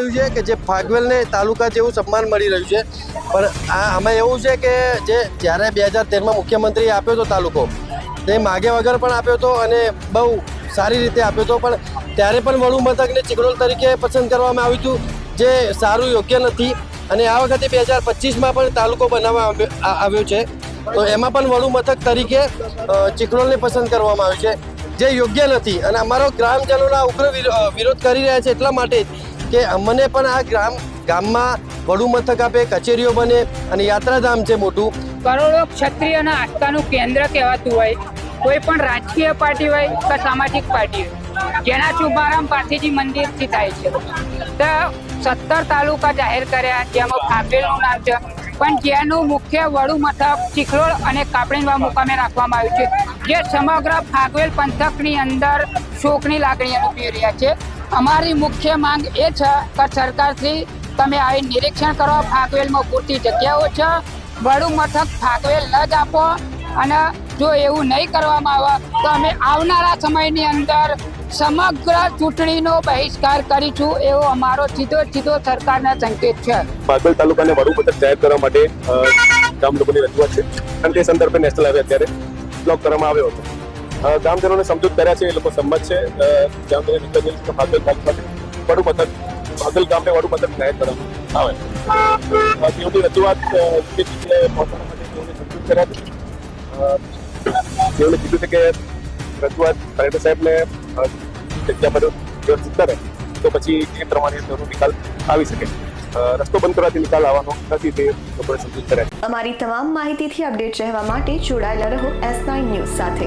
રહ્યું છે કે જે ફાગવેલને તાલુકા જેવું સન્માન મળી રહ્યું છે. પણ આ આમાં એવું છે કે જે જ્યારે બે હજાર તેરમાં મુખ્યમંત્રીએ આપ્યો હતો તાલુકો, તે માગે વગર પણ આપ્યો હતો અને બહુ સારી રીતે આપ્યો હતો પણ ત્યારે પણ વડુ મથકને ચિકડોલ તરીકે પસંદ કરવામાં આવ્યું હતું, જે સારું યોગ્ય નથી. અને આ વખતે બે હજાર પચીસમાં પણ તાલુકો બનાવવામાં આવ્યો- છે. તો એમાં પણ વડુ મથક તરીકે ચિકડોલને પસંદ કરવામાં આવ્યું છે. જે યોગ્ય નથી. અને અમારો ગ્રામજનોના ઉગ્ર વિરો- વિરોધ કરી રહ્યા છે એટલા માટે જ કે અમને પણ આ ગ્રામ ગામમાં વડુ મથક આપે, કચેરીઓ બને અને યાત્રાધામ છે મોટું. કરોડો ક્ષત્રિયના આસ્થાનું કેન્દ્ર કહેવાતું હોય. કોઈ પણ રાજકીય પાર્ટી હોય કે સામાજિક પાર્ટી હોય, જેના શુભારંભ પારસીજી મંદિરથી થાય છે. તો સત્તર તાલુકા જાહેર કર્યા, જેમાં ફાગવેલનું નામ છે. પણ જેનું મુખ્ય વડુ મથક ચીખલોડ અને કાપડીનવા મુકામે રાખવામાં આવ્યું છે. જે સમગ્ર ફાગવેલ પંથકની અંદર શોકની લાગણી અનુભવી રહ્યા છે. અમારી મુખ્ય માંગ એ છે કે સરકારથી તમે આવી નિરીક્ષણ કરો ફાકવેલમાં પૂરતી જગ્યાઓ છે, વડુ મથક ફાકવેલ ન જ આપો અને જો એવું નહીં કરવામાં આવે તો અમે આવનારા સમયની અંદર સમગ્ર ચૂંટણીનો બહિષ્કાર કરીશું એવો અમારો સીધો સીધો સરકારના સંકેત છે. બાગલ તાલુકાને વડુ મથક જાહેર કરવા માટે ગામ લોકોની રજૂઆત છે. અને તે સંદર્ભે નેશનલ હાઈવે અત્યારે બ્લોક કરવામાં આવ્યો હતો. અ, ગામજનોને સમજૂત કર્યા છે એ લોકો સંમત છે. અ, ગામજનોએ ભાગલ કે વડુ મથક ભાગલ ગામને વડુ મથક જાહેર કરવામાં આવે. તેઓની રજૂઆત અ, જે પહોંચવા તેઓને સમજૂત કર્યા છે. કીધું છે કે રજૂઆત કલેક્ટર સાહેબને જગ્યા પર વ્યવસ્થિત કરે તો પછી એ પ્રમાણે તેનો નિકાલ આવી શકે. રસ્તો બંધ કરવાથી નિકાલ આવવાનો નથી તે લોકોને સમજૂત કર્યા છે. અમારી તમામ માહિતીથી અપડેટ રહેવા માટે જોડાયેલા રહો એસ નાઇન ન્યૂઝ સાથે.